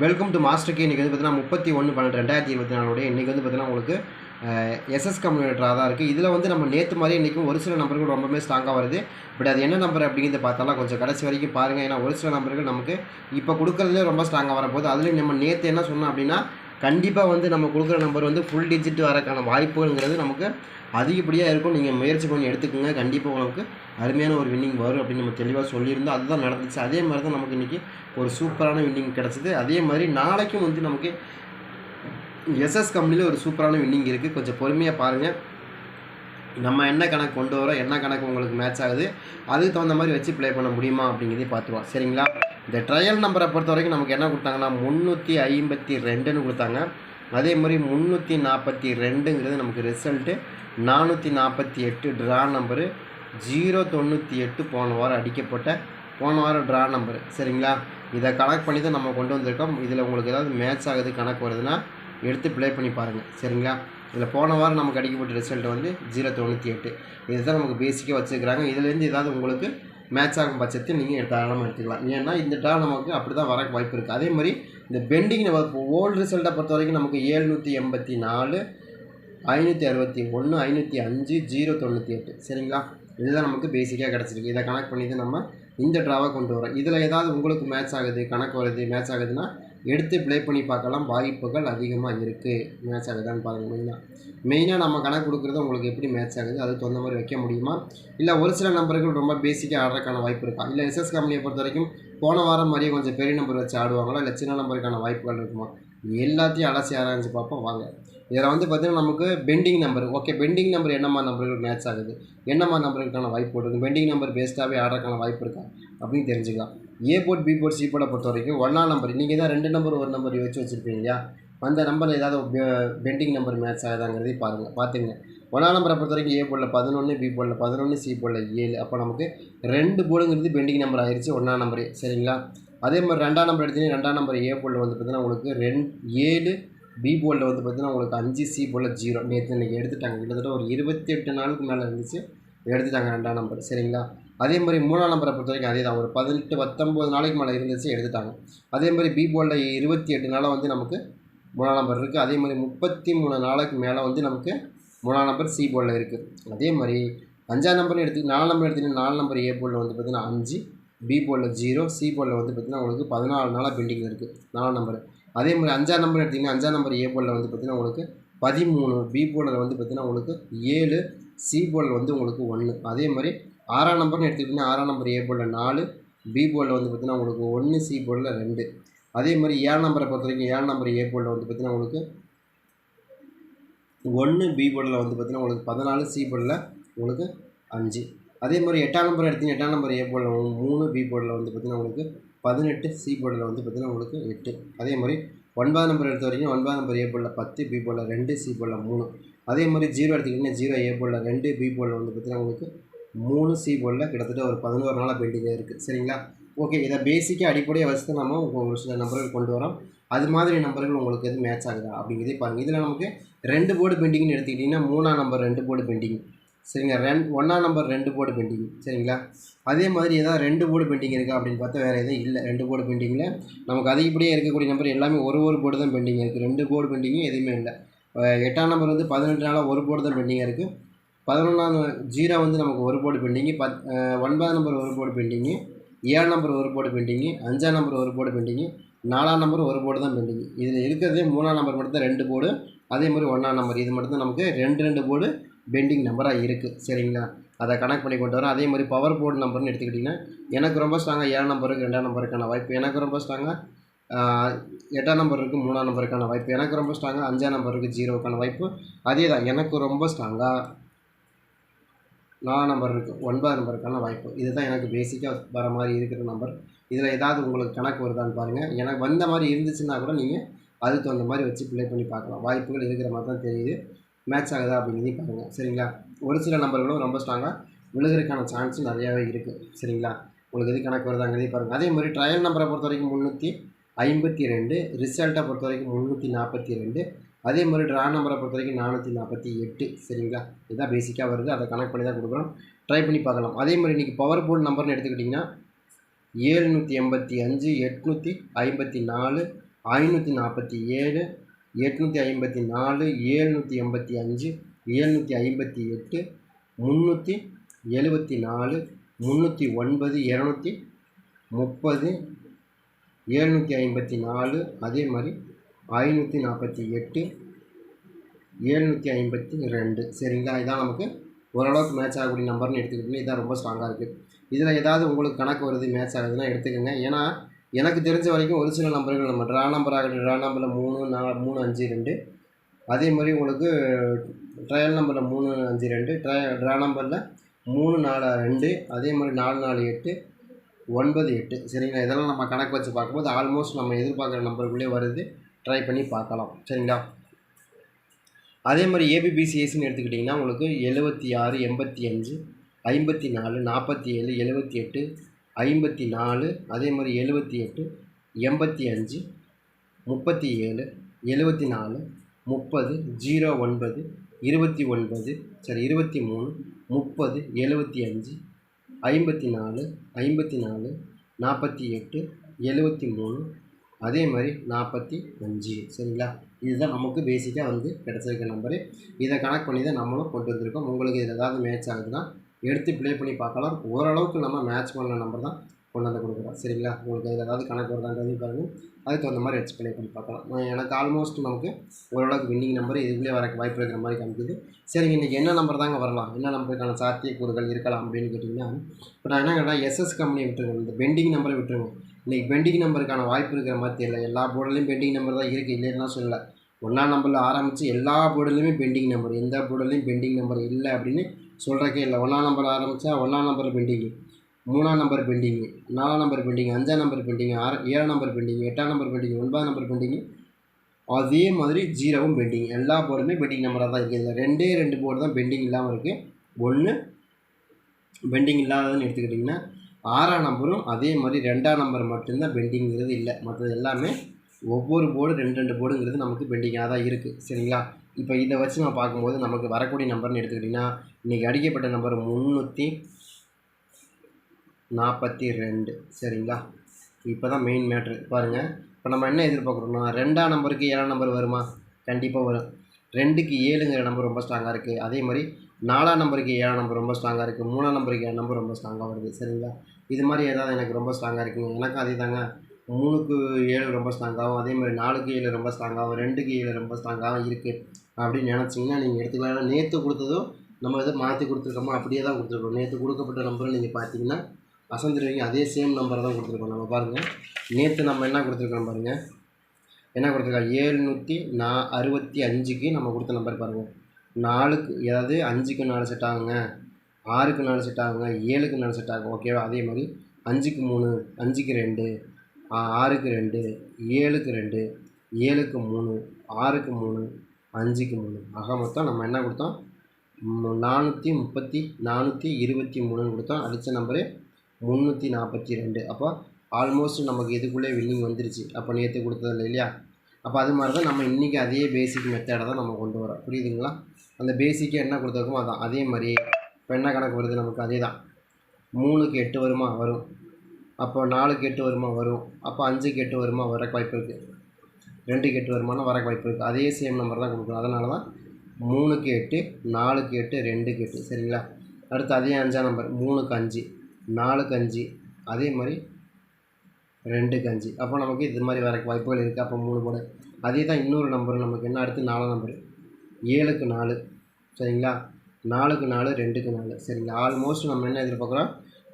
Welcome to master K இன்றைக்கி வந்து பார்த்தீங்கன்னா முப்பத்தி ஒன்று பன்னெண்டு ரெண்டாயிரத்தி இருபத்தி நாலுடைய இன்றைக்கி வந்து பார்த்தீங்கன்னா உங்களுக்கு எஸ்எஸ் கம்யூனிட்டராக தான் இருக்குது இதில் வந்து நம்ம நேற்று மாதிரி இன்றைக்கும் ஒரு சில நம்பர்கள் ரொம்பவே ஸ்ட்ராங்காக வருது. பட் அது என்ன நம்பர் அப்படிங்கிறத பார்த்தாலும் கொஞ்சம் கடைசி வரைக்கும் பாருங்கள் ஏன்னா ஒரு சில நம்பர்கள் நமக்கு இப்போ கொடுக்குறதுலே ரொம்ப ஸ்ட்ராங்காக வரப்போகுது. அதுலேயும் நம்ம நேற்று என்ன சொன்னோம் அப்படின்னா கண்டிப்பாக வந்து நம்ம கொடுக்குற நம்பர் வந்து ஃபுல் டிஜிட் வரக்கான வாய்ப்புங்கிறது நமக்கு அதிகப்படியாக இருக்கும். நீங்கள் முயற்சி பண்ணி எடுத்துக்கோங்க. கண்டிப்பாக உங்களுக்கு அருமையான ஒரு வின்னிங் வரும் அப்படின்னு நம்ம தெளிவாக சொல்லியிருந்தோம். அதுதான் நடந்துச்சு. அதே மாதிரி தான் நமக்கு இன்றைக்கி ஒரு சூப்பரான வின்னிங் கிடச்சிது. அதே மாதிரி நாளைக்கும் வந்து நமக்கு எஸ்எஸ் கம்பெனியில் ஒரு சூப்பரான வின்னிங் இருக்குது கொஞ்சம் பொறுமையாக பாருங்கள் நம்ம என்ன கணக்கு கொண்டு வரோம் என்ன கணக்கு உங்களுக்கு மேட்ச் ஆகுது அதுக்கு தகுந்த மாதிரி வச்சு ப்ளே பண்ண முடியுமா அப்படிங்கிறதையும் பார்த்துருவோம். சரிங்களா? இந்த ட்ரையல் நம்பரை பொறுத்த வரைக்கும் நமக்கு என்ன கொடுத்தாங்கன்னா முந்நூற்றி ஐம்பத்தி ரெண்டுன்னு கொடுத்தாங்க. அதே மாதிரி முந்நூற்றி நாற்பத்தி ரெண்டுங்கிறது நமக்கு ரிசல்ட்டு நானூற்றி நாற்பத்தி எட்டு ட்ரா நம்பரு ஜீரோ தொண்ணூற்றி எட்டு போன வாரம் அடிக்கப்பட்ட போன வாரம் ட்ரா நம்பரு சரிங்களா? இதை கணக்கு பண்ணி தான் நம்ம கொண்டு வந்திருக்கோம். இதில் உங்களுக்கு ஏதாவது மேட்ச் ஆகுது கணக்கு வருதுன்னா எடுத்து ப்ளே பண்ணி பாருங்கள் சரிங்களா? இதில் போன வாரம் நமக்கு அடிக்கப்பட்ட ரிசல்ட் வந்து ஜீரோ தொண்ணூற்றி எட்டு. இதுதான் நமக்கு பேசிக்காக வச்சுருக்கிறாங்க. இதுலேருந்து ஏதாவது உங்களுக்கு மேட்ச் ஆகும் பட்சத்தில் நீங்கள் தாராளமாக எடுத்துக்கலாம். ஏன்னா இந்த ட்ரா நமக்கு அப்படி தான் வர வாய்ப்பு இருக்குது அதே மாதிரி இந்த பெண்டிங் நம்ம ஓல்டு ரிசல்ட்டை பொறுத்த வரைக்கும் நமக்கு ஏழ்நூற்றி எண்பத்தி நாலு ஐநூற்றி அறுபத்தி ஒன்று ஐநூற்றி அஞ்சு ஜீரோ தொண்ணூற்றி எட்டு. சரிங்களா? இதுதான் நமக்கு பேசிக்காக கிடச்சிருக்கு. இதை கனெக்ட் பண்ணி தான் நம்ம இந்த ட்ராவை கொண்டு வரோம் இதில் ஏதாவது உங்களுக்கு மேட்ச் ஆகுது கணக்கு வருது மேட்ச் ஆகுதுன்னா எடுத்து ப்ளே பண்ணி பார்க்கலாம். வாய்ப்புகள் அதிகமாக இருக்குது மேட்ச் ஆகுதான்னு பாருங்கள் மெயினாக மெயினாக நம்ம கணக்கு கொடுக்குறது உங்களுக்கு எப்படி மேட்ச் ஆகுது? அதுக்கு தகுந்த மாதிரி வைக்க முடியுமா? இல்லை ஒரு சில நம்பர்கள் ரொம்ப பேசிக்காக ஆடுறதுக்கான வாய்ப்பு இருக்கா? இல்லை எஸ்எஸ் கம்பெனியை பொறுத்த வரைக்கும் போன வாரம் மாதிரியே கொஞ்சம் பெரிய நம்பர் வச்சு ஆடுவாங்களா? இல்லை சின்ன நம்பருக்கான வாய்ப்புகள் இருக்குமா? எல்லாத்தையும் அலசி ஆராய்ஞ்சு பார்ப்போம். வாங்க. இதில் வந்து பார்த்திங்கன்னா நமக்கு pending number okay pending number என்னம்மா நம்பர்கள் மேட்ச் ஆகுது? என்னம்மா நம்பருக்கான வாய்ப்பு இருக்குது பெண்டிங் நம்பர் பேஸ்டாகவே ஆடுறதுக்கான வாய்ப்பு இருக்கா? அப்படின்னு தெரிஞ்சுக்கலாம். A board B board C போர்டை பொறுத்த வரைக்கும் ஒன்றா நம்பர் நீங்கள் தான் ரெண்டு நம்பர் ஒரு நம்பர் வச்சு வச்சுருப்பீங்க இல்லையா? அந்த நம்பரில் ஏதாவது பெண்டிங் நம்பர் மேட்ச் ஆகுதாங்கிறதே பாருங்கள் பார்த்துங்க ஒன்றாம் நம்பரை பொறுத்த வரைக்கும் ஏ போர்டில் பதினொன்று பி போர்டில் பதினொன்று சி போர்டில் ஏழு. அப்போ நமக்கு ரெண்டு போர்டுங்கிறது பெண்டிங் நம்பர் ஆயிடுச்சு ஒன்றாம் நம்பரே சரிங்களா? அதே மாதிரி ரெண்டாம் நம்பர் எடுத்தீங்கன்னா ரெண்டாம் நம்பர் ஏ போர்டில் வந்து பார்த்தீங்கன்னா உங்களுக்கு ரெண்டு ஏழு பி போர்டில் வந்து பார்த்தீங்கன்னா உங்களுக்கு அஞ்சு சி போர்டில் ஜீரோ நேற்று இன்றைக்கி எடுத்துட்டாங்க. கிட்டத்தட்ட ஒரு இருபத்தி எட்டு நாளுக்கு மேலே இருந்துச்சு எடுத்துட்டாங்க ரெண்டாம் நம்பர் சரிங்களா? அதே மாதிரி மூணாம் நம்பரை பொறுத்த வரைக்கும் அதே தான். ஒரு பதினெட்டு பத்தொம்போது நாளைக்கு மேலே இருந்துச்சு எடுத்துட்டாங்க. அதே மாதிரி பி போர்டில் இருபத்தி எட்டு நாளாக வந்து நமக்கு மூணாம் நம்பர் இருக்குது அதே மாதிரி முப்பத்தி மூணு நாளைக்கு மேலே வந்து நமக்கு மூணாம் நம்பர் சி போர்டில் இருக்குது அதே மாதிரி அஞ்சாம் நம்பர்னு எடுத்து நாலு நம்பர் எடுத்தீங்கன்னா நாலு நம்பர் ஏ போர்டில் வந்து பார்த்திங்கன்னா அஞ்சு பி போர்டில் ஜீரோ சி போர்டில் வந்து பார்த்திங்கன்னா உங்களுக்கு பதினாலு நாளாக பெண்டிங்கில் இருக்குது நாலாம் நம்பர். அதே மாதிரி அஞ்சாம் நம்பர் எடுத்திங்கன்னா அஞ்சாம் நம்பர் ஏ போர்டில் வந்து பார்த்திங்கன்னா உங்களுக்கு பதிமூணு பி போர்டில் வந்து பார்த்திங்கன்னா உங்களுக்கு ஏழு சி போர்டில் வந்து உங்களுக்கு ஒன்று அதே மாதிரி ஆறாம் நம்பர்னு எடுத்துக்கிட்டிங்கன்னா ஆறாம் நம்பர் ஏ போர்டில் நாலு பி போர்டில் வந்து பார்த்திங்கன்னா உங்களுக்கு ஒன்று சி போர்டில் ரெண்டு. அதே மாதிரி ஏழு நம்பரை பொறுத்த வரைக்கும் ஏழு நம்பர் ஏ போர்டில் வந்து பார்த்திங்கன்னா உங்களுக்கு ஒன்று பி போர்டில் வந்து பார்த்திங்கன்னா உங்களுக்கு பதினாலு சி போர்டில் உங்களுக்கு அஞ்சு. அதே மாதிரி எட்டாம் நம்பர் எடுத்தீங்கன்னா எட்டாம் நம்பர் ஏ போர்டில் மூணு பி போர்டில் வந்து பார்த்திங்கன்னா உங்களுக்கு பதினெட்டு சி போர்டில் வந்து பார்த்திங்கன்னா உங்களுக்கு எட்டு. அதே மாதிரி ஒன்பதாம் நம்பர் எடுத்த வரைக்கும் ஒன்பதாம் நம்பர் ஏ போர்டில் பத்து பி போர்டில் ரெண்டு சி போர்டில் மூணு. அதே மாதிரி ஜீரோ எடுத்துக்கிட்டிங்கன்னா ஜீரோ ஏ போர்டில் ரெண்டு பி போர்டில் வந்து பார்த்திங்கன்னா உங்களுக்கு மூணு சி போர்டில் கிட்டத்தட்ட ஒரு பதினோரு நாளாக பெண்டிங்காக இருக்குது சரிங்களா? ஓகே இதை பேசிக்காக அடிப்படையாக வச்சு தான் நம்ம ஒரு சில நம்பர்கள் கொண்டு வரோம். அது மாதிரி நம்பர்கள் உங்களுக்கு எது மேட்ச் ஆகுதா அப்படிங்கிறதே பாருங்கள் இதில் நமக்கு ரெண்டு போர்டு பெண்டிங்னு எடுத்துக்கிட்டிங்கன்னா மூணாம் நம்பர் ரெண்டு போர்டு பெண்டிங் சரிங்க ரெண் ஒன்றாம் நம்பர் ரெண்டு போர்டு பெண்டிங் சரிங்களா? அதே மாதிரி ஏதாவது ரெண்டு போர்டு பெண்டிங் இருக்கா அப்படின்னு பார்த்தா வேறு எதுவும் இல்லை. ரெண்டு போர்டு பெண்டிங்கில் நமக்கு அதிகப்படியாக இருக்கக்கூடிய நம்பர் எல்லாமே ஒரு ஒரு போர்டு தான் பெண்டிங் இருக்குது ரெண்டு போர்டு பெண்டிங்கும் எதுவுமே இல்லை. எட்டாம் நம்பர் வந்து பதினெட்டு நாளாக ஒரு போர்டு தான் பெண்டிங்காக இருக்குது பதினொன்றாம் ஜீரோ வந்து நமக்கு ஒரு போர்டு பெண்டிங்கு பத் ஒன்பதாம் நம்பர் ஒரு போர்டு பெண்டிங்கு ஏழாம் நம்பர் ஒரு போர்டு பெண்டிங்கு அஞ்சாம் நம்பர் ஒரு போர்டு பெண்டிங்கு நாலாம் நம்பர் ஒரு போர்டு தான் பெண்டிங்கு இதில் இருக்கிறதே மூணாம் நம்பர் மட்டும் தான் ரெண்டு போர்டு அதே மாதிரி ஒன்றாம் நம்பர் இது மட்டும் தான் நமக்கு ரெண்டு ரெண்டு போர்டு பெண்டிங் நம்பராக இருக்குது சரிங்களா? அதை கனெக்ட் பண்ணி கொண்டு வரோம். அதே மாதிரி பவர் போர்டு நம்பர்னு எடுத்துக்கிட்டிங்கன்னா எனக்கு ரொம்ப ஸ்ட்ராங்காக ஏழாம் நம்பருக்கு ரெண்டாம் நம்பருக்கான வாய்ப்பு. எனக்கு ரொம்ப ஸ்ட்ராங்காக எட்டாம் நம்பர் இருக்குது மூணாம் நம்பருக்கான வாய்ப்பு. எனக்கு ரொம்ப ஸ்ட்ராங்காக அஞ்சாம் நம்பருக்கு ஜீரோக்கான வாய்ப்பு. அதே தான் எனக்கு ரொம்ப ஸ்ட்ராங்காக நாலு நம்பர் இருக்குது ஒன்பது நம்பருக்கான வாய்ப்பு. இதுதான் எனக்கு பேசிக்காக வர மாதிரி இருக்கிற நம்பர் இதில் ஏதாவது உங்களுக்கு கணக்கு வருதான்னு பாருங்கள் எனக்கு வந்த மாதிரி இருந்துச்சுன்னா கூட நீங்கள் அதுக்கு தகுந்த மாதிரி வச்சு ப்ளே பண்ணி பார்க்கலாம். வாய்ப்புகள் இருக்கிற மாதிரி தான் தெரியுது. மேட்ச் ஆகுதா அப்படிங்கிறதையும் பாருங்கள் சரிங்களா? ஒரு சில நம்பர்களும் ரொம்ப ஸ்ட்ராங்காக விழுகிறதுக்கான சான்ஸும் நிறையாவே இருக்குது சரிங்களா? உங்களுக்கு எது கணக்கு வருதாங்கிறதையும் பாருங்கள் அதே மாதிரி ட்ரையல் நம்பரை பொறுத்த வரைக்கும் முந்நூற்றி ஐம்பத்தி ரெண்டு ரிசல்ட்டை பொறுத்த வரைக்கும் முந்நூற்றி நாற்பத்தி ரெண்டு அதே மாதிரி ட்ரா நம்பரை பொறுத்த வரைக்கும் நானூற்றி நாற்பத்தி எட்டு சரிங்களா? இதுதான் பேசிக்காக வருது. அதை கனெக்ட் பண்ணி தான் கொடுக்குறோம். ட்ரை பண்ணி பார்க்கலாம். அதே மாதிரி இன்றைக்கி பவர் போர்டு நம்பர்னு எடுத்துக்கிட்டிங்கன்னா ஏழுநூற்றி எண்பத்தி அஞ்சு எட்நூற்றி ஐம்பத்தி நாலு ஐநூற்றி நாற்பத்தி ஏழு எட்நூற்றி ஐம்பத்தி நாலு ஏழ்நூற்றி எண்பத்தி அஞ்சு ஏழ்நூற்றி ஐம்பத்தி எட்டு முந்நூற்றி எழுபத்தி நாலு முந்நூற்றி ஒன்பது இரநூத்தி முப்பது ஏழ்நூற்றி ஐம்பத்தி நாலு அதே மாதிரி ஐநூற்றி நாற்பத்தி எட்டு ஏழ்நூற்றி ஐம்பத்தி ரெண்டு சரிங்களா? இதான் நமக்கு ஓரளவுக்கு மேட்ச் ஆகக்கூடிய நம்பர்னு எடுத்துக்கிட்டிங்கன்னா இதான் ரொம்ப ஸ்ட்ராங்காக இருக்குது இதில் ஏதாவது உங்களுக்கு கணக்கு வருது மேட்ச் ஆகுதுன்னா எடுத்துக்கோங்க. ஏன்னா எனக்கு தெரிஞ்ச வரைக்கும் ஒரு சில நம்பர்கள் நம்ம ட்ரா நம்பர் ஆகட்டும் ட்ரா நம்பரில் மூணு நாலு மூணு அஞ்சு ரெண்டு. அதே மாதிரி உங்களுக்கு ட்ரையல் நம்பரில் மூணு அஞ்சு ரெண்டு ட்ரை ட்ரா நம்பரில் மூணு நாலு ரெண்டு அதே மாதிரி நாலு நாலு எட்டு ஒன்பது எட்டு. சரிங்களா? இதெல்லாம் நம்ம கணக்கு வச்சு பார்க்கும்போது ஆல்மோஸ்ட் நம்ம எதிர்பார்க்குற நம்பருக்குள்ளே வருது. ட்ரை பண்ணி பார்க்கலாம். சரிங்களா? அதே மாதிரி ஏபிபிசிஎஸ்ன்னு எடுத்துக்கிட்டிங்கன்னா உங்களுக்கு எழுபத்தி ஆறு எண்பத்தி அஞ்சு ஐம்பத்தி நாலு நாற்பத்தி ஏழு எழுபத்தி எட்டு ஐம்பத்தி நாலு அதே மாதிரி எழுபத்தி எட்டு எண்பத்தி அஞ்சு முப்பத்தி ஏழு எழுபத்தி நாலு முப்பது ஜீரோ ஒன்பது இருபத்தி ஒன்பது சரி இருபத்தி மூணு முப்பது எழுபத்தி அஞ்சு ஐம்பத்தி நாலு ஐம்பத்தி நாலு நாற்பத்தி எட்டு எழுபத்தி மூணு அதே மாதிரி நாற்பத்தி அஞ்சு சரிங்களா? இதுதான் நமக்கு பேசிக்காக வந்து கிடச்சிருக்க நம்பரு இதை கனெக்ட் பண்ணி தான் நம்மளும் கொண்டு வந்திருக்கோம். உங்களுக்கு இது ஏதாவது மேட்ச் ஆகுதுன்னா எடுத்து ப்ளே பண்ணி பார்க்கலாம். ஓரளவுக்கு நம்ம மேட்ச் பண்ண நம்பர் தான் கொண்டு வந்து கொடுக்குறோம். சரிங்களா? உங்களுக்கு இதில் ஏதாவது கணக்கு வருதான்றதையும் பாருங்கள் அதுக்கு தகுந்த மாதிரி வச்சு பண்ணி பார்க்கலாம். எனக்கு ஆல்மோஸ்ட் நமக்கு ஓரளவுக்கு வின்னிங் நம்பர் இதுக்குள்ளே வர வாய்ப்பு இருக்கிற மாதிரி காமிக்குது. சரிங்க இன்றைக்கி என்ன நம்பர் தாங்க வரலாம்? என்ன நம்பருக்கான சாத்தியக்கூறுகள் இருக்கலாம் அப்படின்னு கேட்டிங்கன்னா இப்போ நான் என்ன கேட்டால் எஸ்எஸ் கம்பெனி விட்டுருங்க. இந்த பெண்டிங் நம்பரை விட்டுருங்க. இன்றைக்கி பெண்டிங் நம்பருக்கான வாய்ப்பு இருக்கிற மாதிரி தெரியல. எல்லா போர்டுலையும் பெண்டிங் நம்பர் தான் இருக்குது இல்லைன்னா சொல்லலை. ஒன்றாம் நம்பரில் ஆரம்பித்து எல்லா போர்டுலையுமே பெண்டிங் நம்பர். எந்த போர்டுலையும் பெண்டிங் நம்பர் இல்லை அப்படின்னு சொல்கிறக்கே இல்லை. ஒன்றாம் நம்பர் ஆரம்பித்தா ஒன்றாம் நம்பர் பெண்டிங்கு மூணாம் நம்பர் பெண்டிங்கு நாலாம் நம்பர் பெண்டிங் அஞ்சாம் நம்பர் பெண்டிங் ஆறு ஏழாம் நம்பர் பெண்டிங் எட்டாம் நம்பர் பெண்டிங் ஒன்பதாம் நம்பர் பெண்டிங். அதே மாதிரி ஜீரோவும் பெண்டிங். எல்லா போர்டுமே பெண்டிங் நம்பராக தான் இருக்குது இதில் ரெண்டே ரெண்டு போர்டு தான் பெண்டிங் இல்லாமல் இருக்குது ஒன்று பெண்டிங் இல்லாததுன்னு எடுத்துக்கிட்டிங்கன்னா ஆறாம் நம்பரும் அதே மாதிரி ரெண்டாம் நம்பர் மட்டும்தான் பெண்டிங்கிறது இல்லை. மற்றது எல்லாமே ஒவ்வொரு போர்டு ரெண்டு ரெண்டு போர்டுங்கிறது நமக்கு பெண்டிங்காக தான் இருக்குது சரிங்களா? இப்போ இதை வச்சு நான் பார்க்கும்போது நமக்கு வரக்கூடிய நம்பர்னு எடுத்துக்கிட்டிங்கன்னா இன்றைக்கி அடிக்கப்பட்ட நம்பர் முந்நூற்றி நாற்பத்தி ரெண்டு. சரிங்களா? இப்போ தான் மெயின் மேட்ரு பாருங்கள் இப்போ நம்ம என்ன எதிர்பார்க்குறோம்னா ரெண்டாம் நம்பருக்கு ஏழாம் நம்பர் வருமா? கண்டிப்பாக வரும். ரெண்டுக்கு ஏழுங்கிற நம்பர் ரொம்ப ஸ்ட்ராங்காக இருக்குது அதே மாதிரி நாலாம் நம்பருக்கு ஏழாம் நம்பர் ரொம்ப ஸ்ட்ராங்காக இருக்குது மூணாம் நம்பருக்கு ஏழு நம்பர் ரொம்ப ஸ்ட்ராங்காக வருது. சரிங்களா? இது மாதிரி ஏதாவது எனக்கு ரொம்ப ஸ்ட்ராங்காக இருக்குங்க எனக்கும் அதே தாங்க. மூணுக்கு ஏழு ரொம்ப ஸ்ட்ராங்காகவும் அதே மாதிரி நாலுக்கு ஏழு ரொம்ப ஸ்ட்ராங்காகவும் ரெண்டுக்கு ஏழு ரொம்ப ஸ்ட்ராங்காகவும் இருக்குது அப்படின்னு நினச்சிங்கன்னா நீங்கள் எடுத்துக்கலாம் நேற்று கொடுத்ததும் நம்ம எதை மாற்றி கொடுத்துருக்கோமோ அப்படியே தான் கொடுத்துருக்கோம். நேற்று கொடுக்கப்பட்ட நம்பரை நீங்கள் பார்த்தீங்கன்னா அசந்துருவீங்க அதே சேம் நம்பரை தான் கொடுத்துருக்கோம். நம்ம பாருங்கள் நேற்று நம்ம என்ன கொடுத்துருக்கோம் பாருங்கள் என்ன கொடுத்துருக்கா? ஏழ்நூற்றி நா அறுபத்தி அஞ்சுக்கு நம்ம கொடுத்த நம்பர் பாருங்கள் நாலுக்கு ஏதாவது அஞ்சுக்கு நாலு செட் ஆகுங்க. ஆறுக்கு நாலு செட் ஆகுங்க. ஏழுக்கு நாலு செட் ஆகும். ஓகேவா அதே மாதிரி அஞ்சுக்கு மூணு அஞ்சுக்கு ரெண்டு ஆறுக்கு ரெண்டு ஏழுக்கு ரெண்டு ஏழுக்கு மூணு ஆறுக்கு மூணு அஞ்சுக்கு மூணு. ஆக மொத்தம் நம்ம என்ன கொடுத்தோம்? நானூற்றி முப்பத்தி நானூற்றி இருபத்தி மூணுன்னு கொடுத்தோம். அடித்த நம்பரு முந்நூற்றி நாற்பத்தி ரெண்டு. அப்போ ஆல்மோஸ்ட் நமக்கு இதுக்குள்ளே வில்லிங் வந்துருச்சு. அப்போ நேற்று கொடுத்ததில்ல இல்லையா? அப்போ அது மாதிரி தான் நம்ம இன்றைக்கி அதே பேசிக் மெத்தடை தான் நம்ம கொண்டு வரோம். புரியுதுங்களா? அந்த பேசிக்காக என்ன கொடுத்துருக்கோமோ அதான். அதே மாதிரி இப்போ என்ன கணக்கு வருது? நமக்கு அதே தான். மூணுக்கு எட்டு வருமா? வரும். அப்போ நாலுக்கு எட்டு வருமா? வரும். அப்போ அஞ்சுக்கு எட்டு வருமா? வர வாய்ப்பு இருக்குது ரெண்டுக்கு எட்டு வருமானா வர வாய்ப்பு இருக்குது அதே சேம் நம்பர் தான் கொடுக்குறோம் அதனால தான் மூணுக்கு எட்டு நாலுக்கு எட்டு ரெண்டுக்கு எட்டு. சரிங்களா? அடுத்து அதே அஞ்சாம் நம்பர் மூணுக்கு அஞ்சு நாலுக்கு அஞ்சு. அதே மாதிரி ரெண்டுக்கு அஞ்சு அப்போ நமக்கு இது மாதிரி வர வாய்ப்புகள் இருக்குது அப்போ மூணு போட. அதே தான் இன்னொரு நம்பர் நமக்கு என்ன? அடுத்து நாலாம் நம்பர் ஏழுக்கு நாலு. சரிங்களா? நாலுக்கு நாலு ரெண்டுக்கு நாலு. சரிங்களா? ஆல்மோஸ்ட் நம்ம என்ன எதிர்பார்க்குறோம்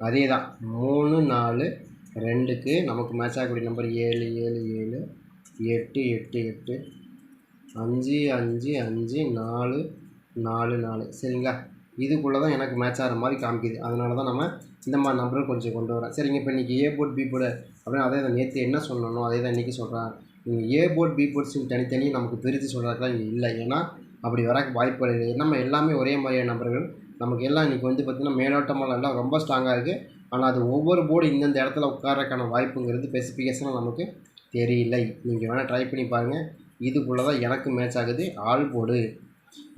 அதே தான். மூணு நாலு ரெண்டுக்கு நமக்கு மேட்ச் ஆகக்கூடிய நம்பர் ஏழு ஏழு ஏழு எட்டு எட்டு எட்டு. அஞ்சு அஞ்சு அஞ்சு நாலு நாலு நாலு. சரிங்களா? இதுக்குள்ளே தான் எனக்கு மேட்ச் ஆகிற மாதிரி காமிக்குது. அதனால தான் நம்ம இந்த மாதிரி நம்பரும் கொஞ்சம் கொண்டு வரோம் சரிங்க இப்போ இன்றைக்கி ஏ போட் பி போட. அப்படின்னு அதே தான் நேற்று என்ன சொல்லணும் அதே தான் இன்றைக்கி சொல்கிறேன் நீங்கள் ஏ போர்ட் பி போர்ட்ஸ்னு தனித்தனி நமக்கு பிரித்து சொல்கிறதுக்குலாம் இங்கே இல்லை. ஏன்னா அப்படி வர வாய்ப்புகள் இல்லை. நம்ம எல்லாமே ஒரே மாதிரியான நபர்கள். நமக்கு எல்லாம் இன்றைக்கி வந்து பார்த்திங்கன்னா மேலோட்டமாக எல்லாம் ரொம்ப ஸ்ட்ராங்காக இருக்குது ஆனால் அது ஒவ்வொரு போர்டு இந்தந்த இடத்துல உட்காரக்கான வாய்ப்புங்கிறது ஸ்பெசிஃபிகேஷனாக நமக்கு தெரியலை. நீங்கள் வேணால் ட்ரை பண்ணி பாருங்கள் இதுக்குள்ளே தான் எனக்கு மேட்ச் ஆகுது. ஆல் போர்டு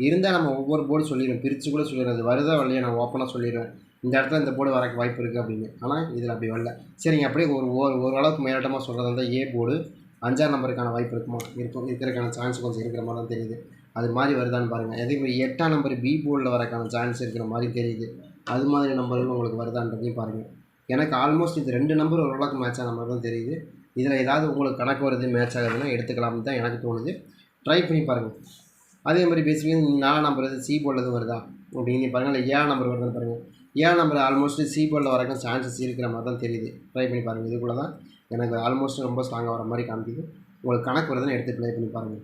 இருந்தால் நம்ம ஒவ்வொரு போர்டு சொல்லிடுவேன் பிரித்து கூட சொல்லிடுறேன் அது வருதா இல்லையா நான் ஓப்பனாக சொல்லிடுவேன். இந்த இடத்துல இந்த போர்டு வரக்கு வாய்ப்பு இருக்குது அப்படின்னு. ஆனால் இதில் அப்படி வரல. சரிங்க அப்படியே ஒரு ஒரு ஓரளவுக்கு மேலட்டமாக சொல்கிறதா இருந்தால் ஏ போர்டு அஞ்சாறு நம்பருக்கான வாய்ப்பு இருக்குமா? இருக்கும். இருக்கிறதுக்கான சான்ஸ் கொஞ்சம் இருக்கிற மாதிரி தான் தெரியுது. அது மாதிரி வருதான்னு பாருங்கள் அதே மாதிரி எட்டாம் நம்பர் பி போர்டில் வரக்கான சான்ஸ் இருக்கிற மாதிரி தெரியுது. அது மாதிரி நம்பர்கள் உங்களுக்கு வருதான்றதையும் பாருங்கள் எனக்கு ஆல்மோஸ்ட் இது ரெண்டு நம்பர் ஓரளவுக்கு மேட்ச் ஆன மாதிரி தான் தெரியுது. இதில் ஏதாவது உங்களுக்கு கணக்கு வருது மேட்ச் ஆகுதுன்னா எடுத்துக்கலாம்னு தான் எனக்கு தோணுது. ட்ரை பண்ணி பாருங்கள் அதே மாதிரி பேசிக்கலி நாலாம் நம்பர் சி போர்டில் வருதா? அப்படின்னு பாருங்கள் இல்லை ஏழாம் நம்பர் வருதுன்னு பாருங்கள் ஏன் நம்ம ஆல்மோஸ்ட் சி போர்டில் வரக்கும் சான்சஸ் இருக்கிற மாதிரி தான் தெரியுது. ட்ரை பண்ணி பாருங்கள் இதுக்குள்ளே தான் எனக்கு ஆல்மோஸ்ட் ரொம்ப ஸ்ட்ராங்காக வர மாதிரி காமிக்குது. உங்களுக்கு கணக்கு வருதுன்னு எடுத்து ப்ளே பண்ணி பாருங்கள்